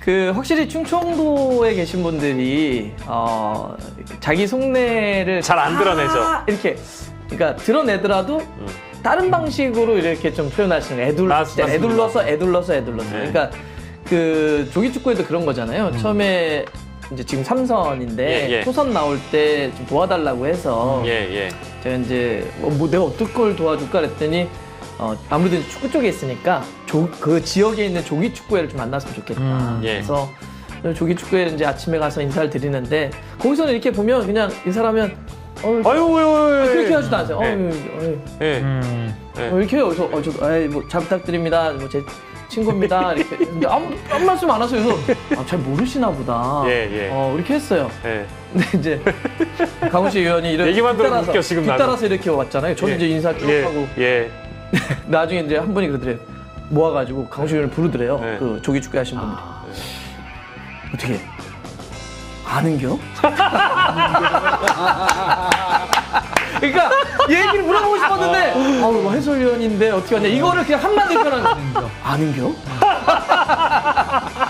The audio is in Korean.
그 확실히 충청도에 계신 분들이 어, 자기 속내를 잘 안 드러내죠. 다 이렇게 그러니까 드러내더라도 다른 방식으로 이렇게 좀 표현하시는 애둘 맞- 맞습니다. 애둘러서 애둘러서 애둘러서 네. 그러니까 그 조기 축구에도 그런 거잖아요. 처음에 이제 지금 삼선인데 예, 예. 초선 나올 때 좀 도와달라고 해서 예, 예. 제가 이제 어, 뭐 내가 어떤 걸 도와줄까 그랬더니 어, 아무래도 축구 쪽에 있으니까 조, 그 지역에 있는 조기 축구회를 좀 만났으면 좋겠다. 음, 예. 그래서 조기 축구회 이제 아침에 가서 인사를 드리는데 거기서는 이렇게 보면 그냥 인사를 하면 어, 아유, 아유, 아유. 그렇게 하지도 않으세요. 예. 어유. 예. 음. 예. 어, 이렇게 해요. 그래서 어, 저, 에이, 뭐, 잘 부탁드립니다. 뭐, 제 친구입니다. 이렇게. 근데 아무, 아무 말씀 안 하세요. 그래서 아, 잘 모르시나 보다. 예, 예. 어, 이렇게 했어요. 예. 근데 이제 강훈 씨 의원이 이렇게 얘기만 들어도 웃겨, 지금. 뒤따라서 이렇게 왔잖아요. 저는 예. 이제 인사 쭉 예. 하고 예. 나중에 이제 한 분이 그러더래요. 모아가지고 의원을 부르더래요. 네. 그 조기 축구 하신 분들이. 어떻게 아는겨? 그러니까 얘기를 물어보고 싶었는데 아우 뭐 해설위원인데 어떻게 하냐 이거를 그냥 한마디 표현하는 아는겨?